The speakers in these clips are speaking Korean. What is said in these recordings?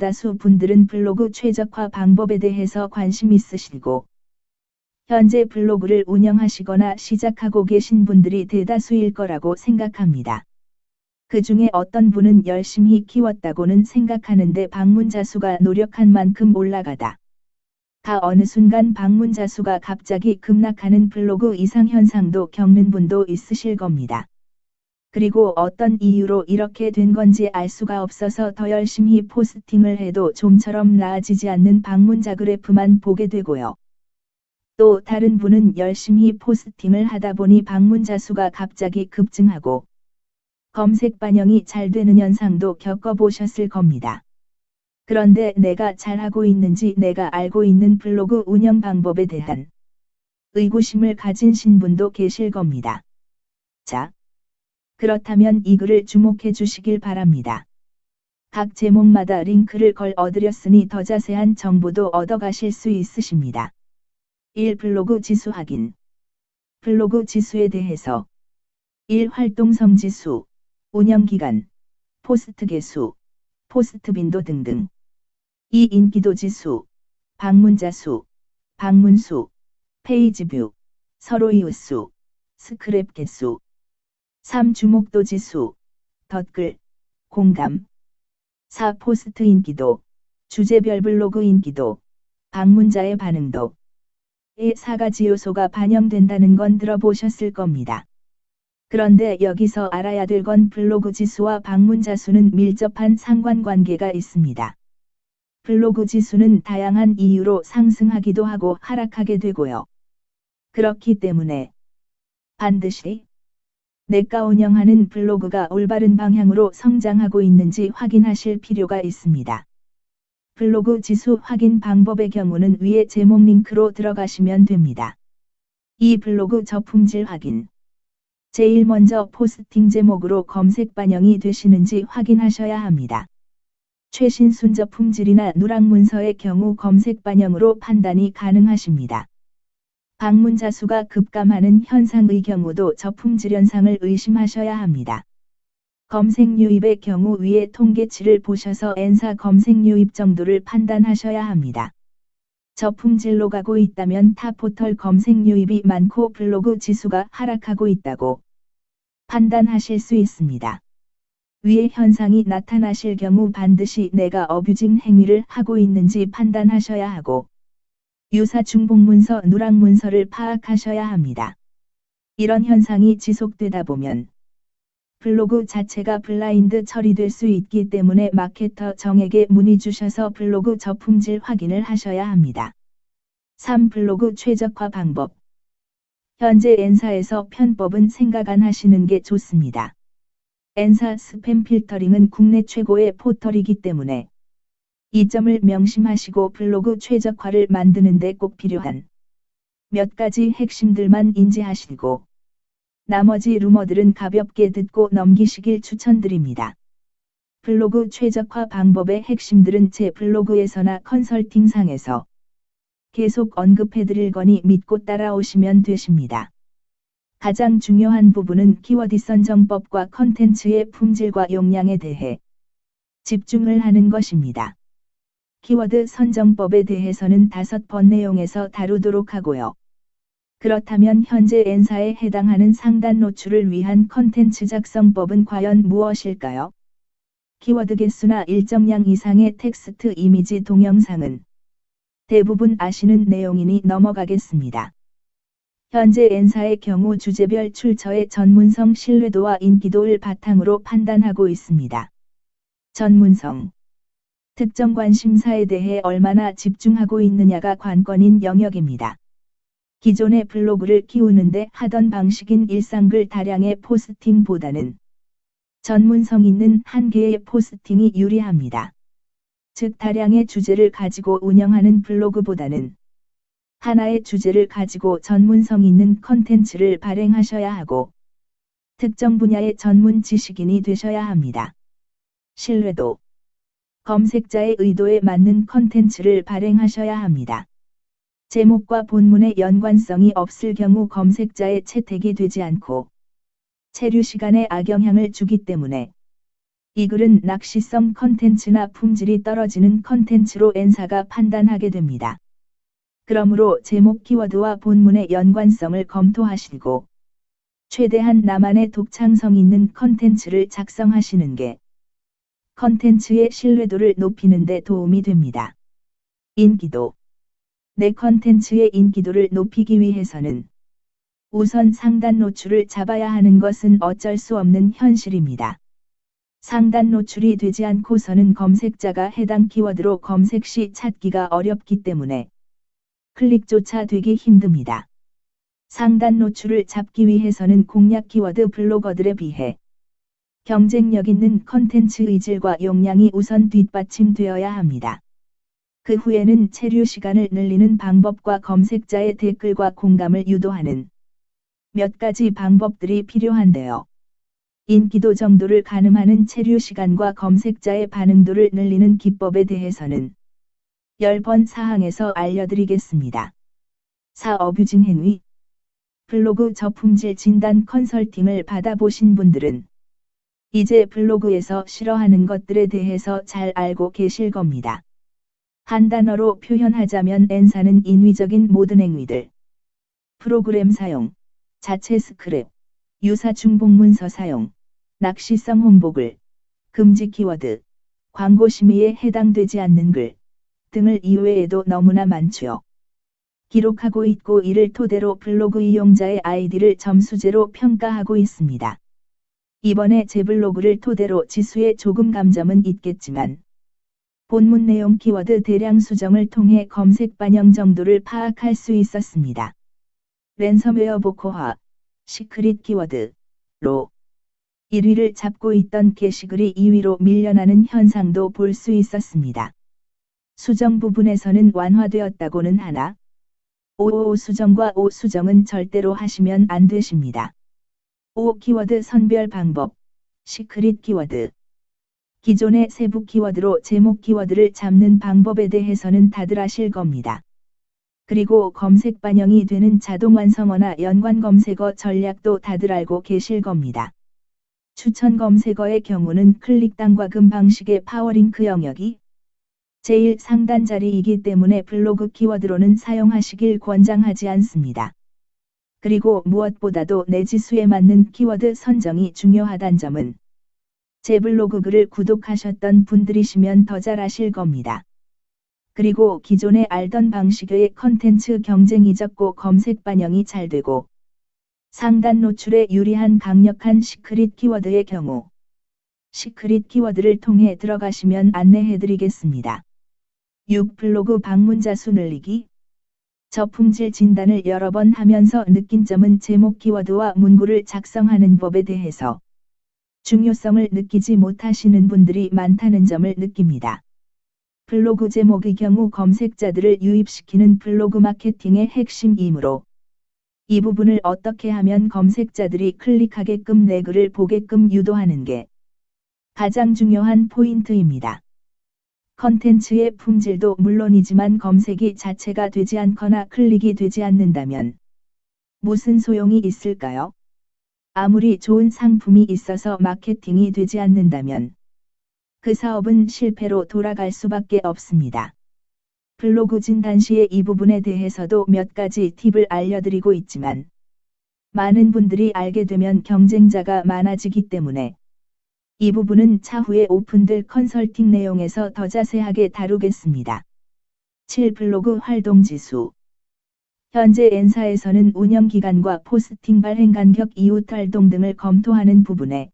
다수 분들은 블로그 최적화 방법에 대해서 관심 있으시고 현재 블로그를 운영하시거나 시작하고 계신 분들이 대다수일 거라고 생각합니다. 그 중에 어떤 분은 열심히 키웠다고는 생각하는데 방문자 수가 노력한 만큼 올라가다. 가 어느 순간 방문자 수가 갑자기 급락하는 블로그 이상 현상도 겪는 분도 있으실 겁니다. 그리고 어떤 이유로 이렇게 된 건지 알 수가 없어서 더 열심히 포스팅을 해도 좀처럼 나아지지 않는 방문자 그래프만 보게 되고요. 또 다른 분은 열심히 포스팅을 하다 보니 방문자 수가 갑자기 급증하고 검색 반영이 잘 되는 현상도 겪어보셨을 겁니다. 그런데 내가 잘하고 있는지 내가 알고 있는 블로그 운영 방법에 대한 의구심을 가진 신분도 계실 겁니다. 자. 그렇다면 이 글을 주목해 주시길 바랍니다. 각 제목마다 링크를 걸 어드렸으니 더 자세한 정보도 얻어가실 수 있으십니다. 1. 블로그 지수 확인 블로그 지수에 대해서 1. 활동성 지수, 운영기간, 포스트 개수, 포스트 빈도 등등 2. 인기도 지수, 방문자 수, 방문 수, 페이지 뷰, 서로 이웃 수, 스크랩 개수 3. 주목도 지수, 덧글, 공감 4. 포스트 인기도, 주제별 블로그 인기도, 방문자의 반응도 이 4가지 요소가 반영된다는 건 들어보셨을 겁니다. 그런데 여기서 알아야 될 건 블로그 지수와 방문자 수는 밀접한 상관관계가 있습니다. 블로그 지수는 다양한 이유로 상승하기도 하고 하락하게 되고요. 그렇기 때문에 반드시 내가 운영하는 블로그가 올바른 방향으로 성장하고 있는지 확인하실 필요가 있습니다. 블로그 지수 확인 방법의 경우는 위에 제목 링크로 들어가시면 됩니다. 이 블로그 저품질 확인. 제일 먼저 포스팅 제목으로 검색 반영이 되시는지 확인하셔야 합니다. 최신 순저 품질이나 누락 문서의 경우 검색 반영으로 판단이 가능하십니다. 방문자 수가 급감하는 현상의 경우도 저품질 현상을 의심하셔야 합니다. 검색 유입의 경우 위에 통계치를 보셔서 N사 검색 유입 정도를 판단하셔야 합니다. 저품질로 가고 있다면 타 포털 검색 유입이 많고 블로그 지수가 하락하고 있다고 판단하실 수 있습니다. 위의 현상이 나타나실 경우 반드시 내가 어뷰징 행위를 하고 있는지 판단하셔야 하고 유사 중복문서 누락문서를 파악하셔야 합니다. 이런 현상이 지속되다 보면 블로그 자체가 블라인드 처리될 수 있기 때문에 마케터 정에게 문의 주셔서 블로그 저품질 확인을 하셔야 합니다. 3. 블로그 최적화 방법 현재 N사에서 편법은 생각 안 하시는 게 좋습니다. N사 스팸 필터링은 국내 최고의 포털이기 때문에 이 점을 명심하시고 블로그 최적화를 만드는 데 꼭 필요한 몇 가지 핵심들만 인지하시고 나머지 루머들은 가볍게 듣고 넘기시길 추천드립니다. 블로그 최적화 방법의 핵심들은 제 블로그에서나 컨설팅상에서 계속 언급해드릴 거니 믿고 따라오시면 되십니다. 가장 중요한 부분은 키워드 선정법과 컨텐츠의 품질과 용량에 대해 집중을 하는 것입니다. 키워드 선정법에 대해서는 다섯 번 내용에서 다루도록 하고요. 그렇다면 현재 N사에 해당하는 상단 노출을 위한 컨텐츠 작성법은 과연 무엇일까요? 키워드 개수나 일정량 이상의 텍스트 이미지 동영상은 대부분 아시는 내용이니 넘어가겠습니다. 현재 N사의 경우 주제별 출처의 전문성 신뢰도와 인기도를 바탕으로 판단하고 있습니다. 전문성 특정 관심사에 대해 얼마나 집중하고 있느냐가 관건인 영역입니다. 기존의 블로그를 키우는데 하던 방식인 일상글 다량의 포스팅보다는 전문성 있는 한 개의 포스팅이 유리합니다. 즉 다량의 주제를 가지고 운영하는 블로그보다는 하나의 주제를 가지고 전문성 있는 컨텐츠를 발행하셔야 하고 특정 분야의 전문 지식인이 되셔야 합니다. 신뢰도 검색자의 의도에 맞는 컨텐츠를 발행하셔야 합니다. 제목과 본문의 연관성이 없을 경우 검색자의 채택이 되지 않고 체류 시간에 악영향을 주기 때문에 이 글은 낚시성 컨텐츠나 품질이 떨어지는 컨텐츠로 N사가 판단하게 됩니다. 그러므로 제목 키워드와 본문의 연관성을 검토하시고 최대한 나만의 독창성 있는 컨텐츠를 작성하시는 게 컨텐츠의 신뢰도를 높이는 데 도움이 됩니다. 인기도 내 컨텐츠의 인기도를 높이기 위해서는 우선 상단 노출을 잡아야 하는 것은 어쩔 수 없는 현실입니다. 상단 노출이 되지 않고서는 검색자가 해당 키워드로 검색 시 찾기가 어렵기 때문에 클릭조차 되기 힘듭니다. 상단 노출을 잡기 위해서는 공략 키워드 블로거들에 비해 경쟁력 있는 컨텐츠 의 질과 용량이 우선 뒷받침되어야 합니다. 그 후에는 체류 시간을 늘리는 방법과 검색자의 댓글과 공감을 유도하는 몇 가지 방법들이 필요한데요. 인기도 정도를 가늠하는 체류 시간과 검색자의 반응도를 늘리는 기법에 대해서는 10번 사항에서 알려드리겠습니다. 4. 어뷰징 행위 블로그 저품질 진단 컨설팅을 받아보신 분들은 이제 블로그에서 싫어하는 것들에 대해서 잘 알고 계실 겁니다. 한 단어로 표현하자면 N사는 인위적인 모든 행위들. 프로그램 사용, 자체 스크랩, 유사 중복문서 사용, 낚시성 홍보글, 금지 키워드, 광고 심의에 해당되지 않는 글 등을 이외에도 너무나 많죠. 기록하고 있고 이를 토대로 블로그 이용자의 아이디를 점수제로 평가하고 있습니다. 이번에 제 블로그를 토대로 지수에 조금 감점은 있겠지만 본문 내용 키워드 대량 수정을 통해 검색 반영 정도를 파악할 수 있었습니다. 랜섬웨어 보코화, 시크릿 키워드로 1위를 잡고 있던 게시글이 2위로 밀려나는 현상도 볼 수 있었습니다. 수정 부분에서는 완화되었다고는 하나 555 수정과 5 수정은 절대로 하시면 안 되십니다. 5 키워드 선별 방법 시크릿 키워드 기존의 세부 키워드로 제목 키워드를 잡는 방법에 대해서는 다들 아실 겁니다. 그리고 검색 반영이 되는 자동 완성어나 연관 검색어 전략도 다들 알고 계실 겁니다. 추천 검색어의 경우는 클릭당과금 방식의 파워링크 영역이 제일 상단 자리이기 때문에 블로그 키워드로는 사용하시길 권장하지 않습니다. 그리고 무엇보다도 내 지수에 맞는 키워드 선정이 중요하단 점은 제 블로그 글을 구독하셨던 분들이시면 더 잘 아실 겁니다. 그리고 기존에 알던 방식의 컨텐츠 경쟁이 적고 검색 반영이 잘 되고 상단 노출에 유리한 강력한 시크릿 키워드의 경우 시크릿 키워드를 통해 들어가시면 안내해드리겠습니다. 6. 블로그 방문자 수 늘리기 저 품질 진단을 여러 번 하면서 느낀 점은 제목 키워드와 문구를 작성하는 법에 대해서 중요성을 느끼지 못하시는 분들이 많다는 점을 느낍니다. 블로그 제목의 경우 검색자들을 유입시키는 블로그 마케팅의 핵심이므로 이 부분을 어떻게 하면 검색자들이 클릭하게끔 내 글을 보게끔 유도하는 게 가장 중요한 포인트입니다. 컨텐츠의 품질도 물론이지만 검색이 자체가 되지 않거나 클릭이 되지 않는다면 무슨 소용이 있을까요? 아무리 좋은 상품이 있어서 마케팅이 되지 않는다면 그 사업은 실패로 돌아갈 수밖에 없습니다. 블로그 진단 시의 이 부분에 대해서도 몇 가지 팁을 알려드리고 있지만 많은 분들이 알게 되면 경쟁자가 많아지기 때문에 이 부분은 차후에 오픈될 컨설팅 내용에서 더 자세하게 다루겠습니다. 7. 블로그 활동 지수 현재 N사에서는 운영기간과 포스팅 발행 간격 이웃 활동 등을 검토하는 부분에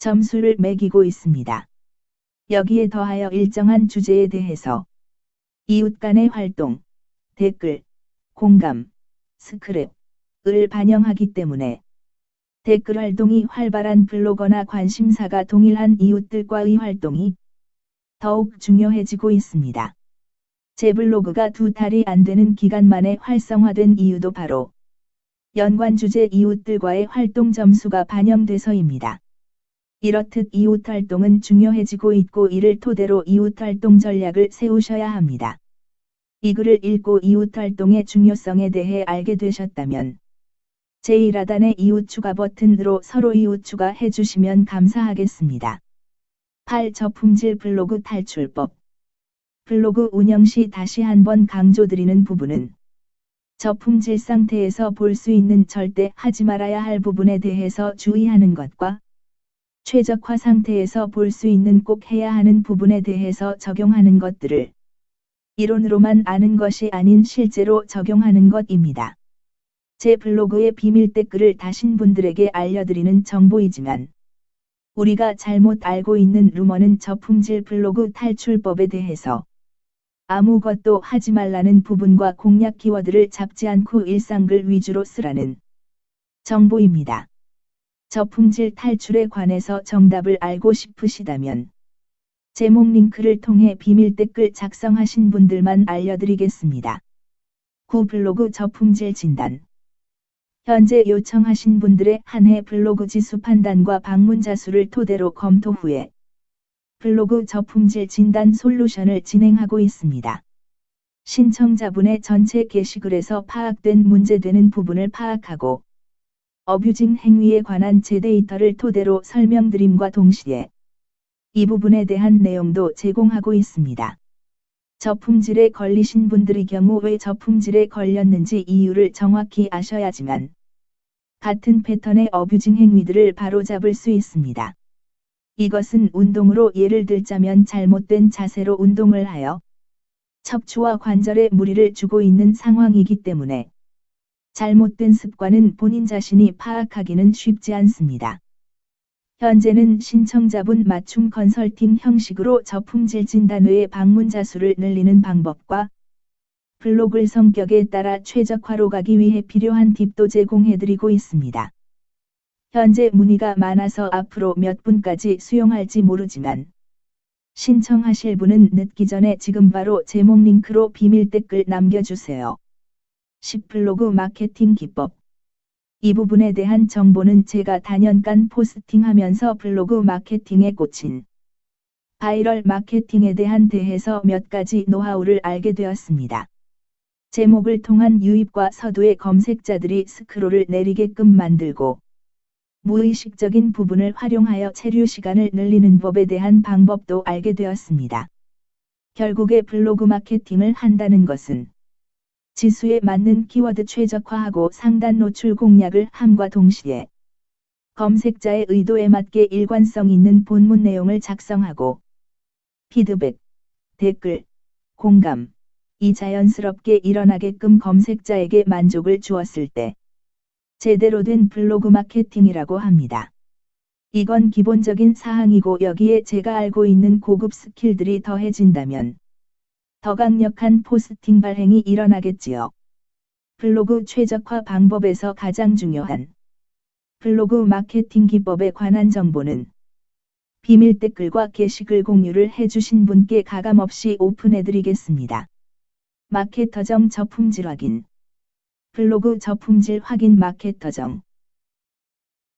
점수를 매기고 있습니다. 여기에 더하여 일정한 주제에 대해서 이웃 간의 활동, 댓글, 공감, 스크랩을 반영하기 때문에 댓글 활동이 활발한 블로거나 관심사가 동일한 이웃들과의 활동이 더욱 중요해지고 있습니다. 제 블로그가 두 달이 안 되는 기간 만에 활성화된 이유도 바로 연관 주제 이웃들과의 활동 점수가 반영돼서입니다. 이렇듯 이웃 활동은 중요해지고 있고 이를 토대로 이웃 활동 전략을 세우셔야 합니다. 이 글을 읽고 이웃 활동의 중요성에 대해 알게 되셨다면 제1하단의 이웃 추가 버튼으로 서로 이웃 추가해 주시면 감사하겠습니다. 8. 저품질 블로그 탈출법 블로그 운영 시 다시 한번 강조드리는 부분은 저품질 상태에서 볼 수 있는 절대 하지 말아야 할 부분에 대해서 주의하는 것과 최적화 상태에서 볼 수 있는 꼭 해야 하는 부분에 대해서 적용하는 것들을 이론으로만 아는 것이 아닌 실제로 적용하는 것입니다. 제 블로그의 비밀 댓글을 다신 분들에게 알려드리는 정보이지만 우리가 잘못 알고 있는 루머는 저품질 블로그 탈출법에 대해서 아무것도 하지 말라는 부분과 공략 키워드를 잡지 않고 일상글 위주로 쓰라는 정보입니다. 저품질 탈출에 관해서 정답을 알고 싶으시다면 제목 링크를 통해 비밀 댓글 작성하신 분들만 알려드리겠습니다. 9 블로그 저품질 진단 현재 요청하신 분들의 한 해 블로그 지수 판단과 방문자 수를 토대로 검토 후에 블로그 저품질 진단 솔루션을 진행하고 있습니다. 신청자분의 전체 게시글에서 파악된 문제되는 부분을 파악하고 어뷰징 행위에 관한 제 데이터를 토대로 설명드림과 동시에 이 부분에 대한 내용도 제공하고 있습니다. 저품질에 걸리신 분들의 경우 왜 저품질에 걸렸는지 이유를 정확히 아셔야지만 같은 패턴의 어뷰징 행위들을 바로잡을 수 있습니다. 이것은 운동으로 예를 들자면 잘못된 자세로 운동을 하여 척추와 관절에 무리를 주고 있는 상황이기 때문에 잘못된 습관은 본인 자신이 파악하기는 쉽지 않습니다. 현재는 신청자분 맞춤 컨설팅 형식으로 저품질 진단외의 방문자 수를 늘리는 방법과 블로글 성격에 따라 최적화로 가기 위해 필요한 팁도 제공해드리고 있습니다. 현재 문의가 많아서 앞으로 몇 분까지 수용할지 모르지만 신청하실 분은 늦기 전에 지금 바로 제목 링크로 비밀 댓글 남겨주세요. 10블로그 마케팅 기법 이 부분에 대한 정보는 제가 다년간 포스팅하면서 블로그 마케팅에 꽂힌 바이럴 마케팅에 대한 대해서 몇 가지 노하우를 알게 되었습니다. 제목을 통한 유입과 서두의 검색자들이 스크롤을 내리게끔 만들고 무의식적인 부분을 활용하여 체류 시간을 늘리는 법에 대한 방법도 알게 되었습니다. 결국에 블로그 마케팅을 한다는 것은 지수에 맞는 키워드 최적화하고 상단 노출 공략을 함과 동시에 검색자의 의도에 맞게 일관성 있는 본문 내용을 작성하고 피드백, 댓글, 공감, 이 자연스럽게 일어나게끔 검색자에게 만족을 주었을 때 제대로 된 블로그 마케팅이라고 합니다. 이건 기본적인 사항이고 여기에 제가 알고 있는 고급 스킬들이 더해진다면 더 강력한 포스팅 발행이 일어나겠지요. 블로그 최적화 방법에서 가장 중요한 블로그 마케팅 기법에 관한 정보는 비밀 댓글과 게시글 공유를 해주신 분께 가감없이 오픈해드리겠습니다. 마케터정 저품질 확인. 블로그 저품질 확인 마케터정